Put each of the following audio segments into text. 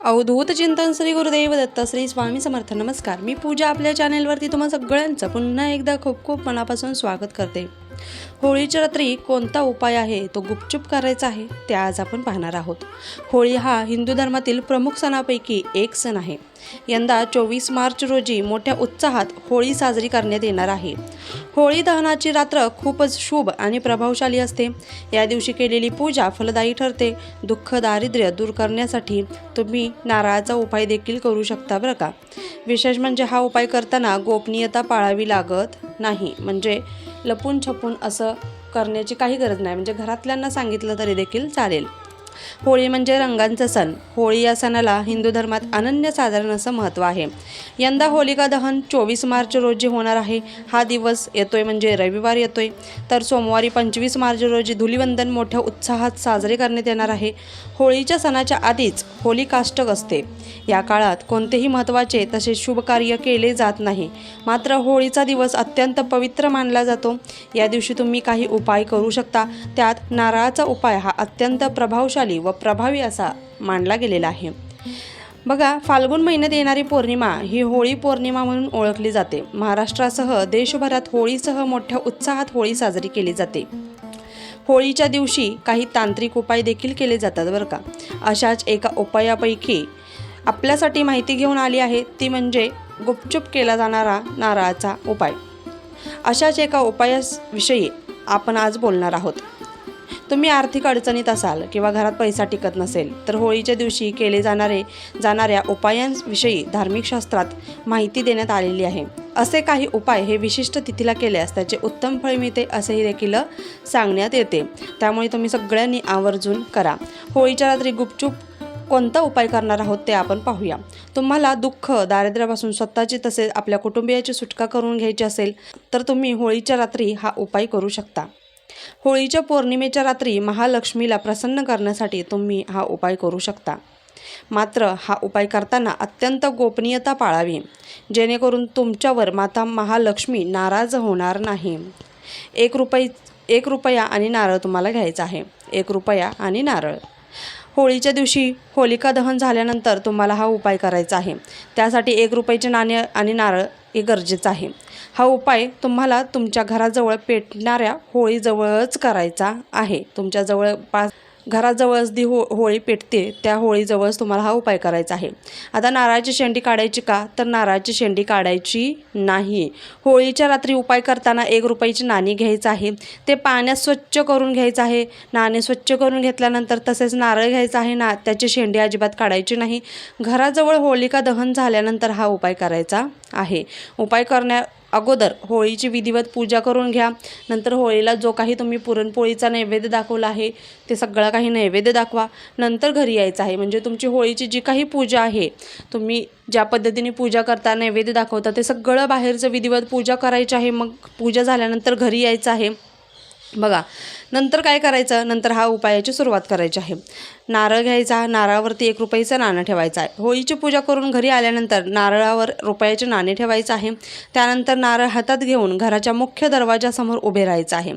अवधूत चिंतन श्री गुरुदेव दत्त श्री स्वामी समर्थ. नमस्कार. मी पूजा आपल्या चॅनेलवरती तुम्हा सगळ्यांचं पुन्हा एकदा खूप खूप मनापासून स्वागत करते. होळीच्या रात्री कोणता उपाय आहे तो गुपचूप करायचा आहे ते आज आपण पाहणार आहोत. होळी हा हिंदू धर्मातील प्रमुख सणापैकी एक सण आहे. यंदा चोवीस मार्च रोजी मोठ्या उत्साहात होळी साजरी करण्यात येणार आहे. होळी दहनाची रात्र खूपच शुभ आणि प्रभावशाली असते. या दिवशी केलेली पूजा फलदायी ठरते. दुःख दारिद्र्य दूर करण्यासाठी तुम्ही नारळाचा उपाय देखील करू शकता बरं का? विशेष म्हणजे हा उपाय करताना गोपनीयता पाळावी लागत नाही. म्हणजे लपून छपून असं करण्याची काही गरज नाही. म्हणजे घरातल्यांना सांगितलं तरी देखील चालेल. होळी म्हणजे रंगांचा सण. होळी या सणाला हिंदू धर्मात अनन्य साधारण असं महत्त्व आहे. यंदा होलिका दहन चोवीस मार्च रोजी होणार आहे. हा दिवस येतोय म्हणजे रविवार येतोय. तर सोमवारी पंचवीस मार्च रोजी धुलिवंदन मोठ्या उत्साहात साजरे करण्यात येणार आहे. होळीच्या सणाच्या आधीच होलिकाष्टक असते. या काळात कोणतेही महत्त्वाचे तसे शुभ कार्य केले जात नाही. मात्र होळीचा दिवस अत्यंत पवित्र मानला जातो. या दिवशी तुम्ही काही उपाय करू शकता. त्यात नारळाचा उपाय हा अत्यंत प्रभावशाली व प्रभावी असा मानला गेलेला आहे. बघा फाल्गुन महिन्यात येणारी पौर्णिमा ही होळी पौर्णिमा म्हणून ओळखली जाते. महाराष्ट्रासह देशभरात होळीसह मोठ्या उत्साहात होळी साजरी केली जाते. होळीच्या दिवशी काही तांत्रिक उपाय देखील केले जातात बरं का? अशाच एका उपायापैकी आपल्यासाठी माहिती घेऊन आली आहे ती म्हणजे गुपचूप केला जाणारा नारळाचा उपाय. अशाच एका उपायाविषयी आपण आज बोलणार आहोत. तुम्ही आर्थिक अडचणीत असाल किंवा घरात पैसा टिकत नसेल तर होळीच्या दिवशी केले जाणारे जाणाऱ्या उपायांविषयी धार्मिक शास्त्रात माहिती देण्यात आलेली आहे. असे काही उपाय हे विशिष्ट तिथीला केल्यास त्याचे उत्तम फळ मिळते असेही देखील सांगण्यात येते. त्यामुळे तुम्ही सगळ्यांनी आवर्जून करा. होळीच्या रात्री गुपचूप कोणता उपाय करणार आहोत ते आपण पाहूया. तुम्हाला दुःख दारिद्र्यापासून स्वतःची तसेच आपल्या कुटुंबियाची सुटका करून घ्यायची असेल तर तुम्ही होळीच्या रात्री हा उपाय करू शकता. होळीच्या पौर्णिमेच्या रात्री महालक्ष्मीला प्रसन्न करण्यासाठी तुम्ही हा उपाय करू शकता. मात्र हा उपाय करताना अत्यंत गोपनीयता पाळावी जेणेकरून तुमच्यावर माता महालक्ष्मी नाराज होणार नाही. एक रुपये एक रुपया आणि नारळ तुम्हाला घ्यायचा आहे. एक रुपया आणि नारळ. होळीच्या दिवशी होलिका दहन झाल्यानंतर तुम्हाला हा उपाय करायचा आहे. त्यासाठी एक रुपयाचे नाणे आणि नारळ हे गरजेचं आहे. हा उपाय तुम्हाला तुमच्या घराजवळ पेटणाऱ्या होळीजवळच करायचा आहे. तुमच्या जवळपास घराजवळच दी हो होळी पेटते त्या होळीजवळच तुम्हाला हा उपाय करायचा आहे. आता नारळाची शेंडी काढायची का? तर नारळाची शेंडी काढायची नाही. होळीच्या रात्री उपाय करताना एक रुपयाची नाणी घ्यायचं आहे. ते पाण्यात स्वच्छ करून घ्यायचं आहे. नाणे स्वच्छ करून घेतल्यानंतर तसेच नारळ घ्यायचं आहे ना त्याची शेंडी अजिबात काढायची नाही. घराजवळ होळिका दहन झाल्यानंतर हा उपाय करायचा आहे. उपाय करण्या अगोदर होळीची विधिवत पूजा करून घ्या. नंतर होळीला जो काही तुम्ही पुरणपोळीचा नैवेद्य दाखवला आहे ते सगळं काही नैवेद्य दाखवा. नंतर घरी यायचं आहे. म्हणजे तुमची होळीची जी काही पूजा आहे तुम्ही ज्या पद्धतीने पूजा करता नैवेद्य दाखवता ते सगळं बाहेरचं विधिवत पूजा करायची आहे. मग पूजा झाल्यानंतर घरी यायचं आहे. बघा नंतर काय करायचं? नंतर हा उपायाची सुरुवात करायची आहे. नारळ घ्यायचा नारळावरती एक रुपयाचं नाणं ठेवायचं आहे. होळीची पूजा करून घरी आल्यानंतर नारळावर रुपयाचे नाणे ठेवायचं आहे. त्यानंतर नारळ हातात घेऊन घराच्या मुख्य दरवाजासमोर उभे राहायचं आहे.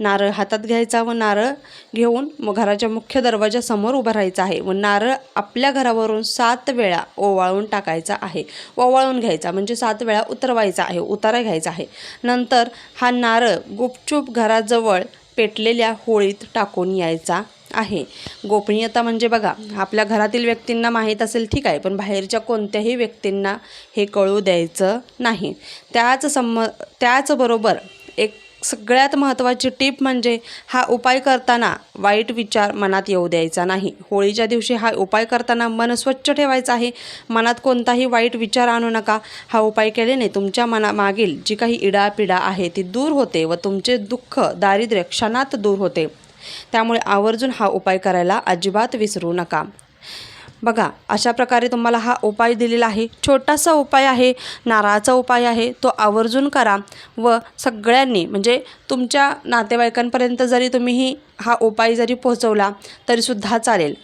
नारळ हातात घ्यायचा व नारळ घेऊन घराच्या मुख्य दरवाजासमोर उभं राहायचं आहे व नारळ आपल्या घरावरून सात वेळा ओवाळून टाकायचा आहे. ओवाळून घ्यायचा म्हणजे सात वेळा उतरवायचा आहे उतारा घ्यायचा आहे. नंतर हा नारळ गुपचूप घराजवळ पेटलेल्या होळीत टाकून यायचा आहे. गोपनीयता म्हणजे बघा आपल्या घरातील व्यक्तींना माहीत असेल ठीक आहे पण बाहेरच्या कोणत्याही व्यक्तींना हे कळू द्यायचं नाही. त्याच सम त्याचबरोबर एक सगळ्यात महत्त्वाची टीप म्हणजे हा उपाय करताना वाईट विचार मनात येऊ द्यायचा नाही. होळीच्या दिवशी हा उपाय करताना मन स्वच्छ ठेवायचं आहे. मनात कोणताही वाईट विचार आणू नका. हा उपाय केल्याने तुमच्या मनामागील जी काही इडापिडा आहे ती दूर होते व तुमचे दुःख दारिद्र्य क्षणात दूर होते. त्यामुळे आवर्जून हा उपाय करायला अजिबात विसरू नका. बघा अशा प्रकारे तुम्हाला हा उपाय दिलेला आहे. छोटासा उपाय आहे नारळाचा उपाय आहे तो आवर्जून करा व सगळ्यांनी म्हणजे तुमच्या नातेवाईकांपर्यंत जरी तुम्ही ही हा उपाय जरी पोहोचवला तरीसुद्धा चालेल.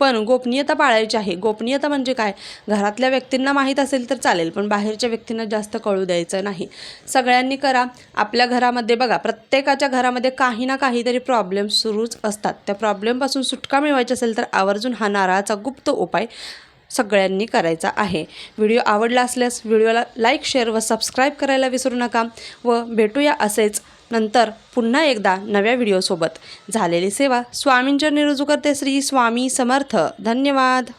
पण गोपनीयता पाळायची आहे. गोपनीयता म्हणजे काय? घरातल्या व्यक्तींना माहीत असेल तर चालेल पण बाहेरच्या व्यक्तींना जास्त कळू द्यायचं नाही. सगळ्यांनी करा. आपल्या घरामध्ये बघा प्रत्येकाच्या घरामध्ये काही ना काहीतरी प्रॉब्लेम सुरूच असतात. त्या प्रॉब्लेमपासून सुटका मिळवायची असेल तर आवर्जून हा नारळाचा गुप्त उपाय सगळ्यांनी करायचा आहे. व्हिडिओ आवडला असल्यास व्हिडिओला लाईक शेअर व सबस्क्राईब करायला विसरू नका व भेटूया असेच नंतर पुन्हा एकदा नव्या व्हिडिओसोबत. झालेली सेवा स्वामींच्या निरुजू करते श्री स्वामी समर्थ. धन्यवाद.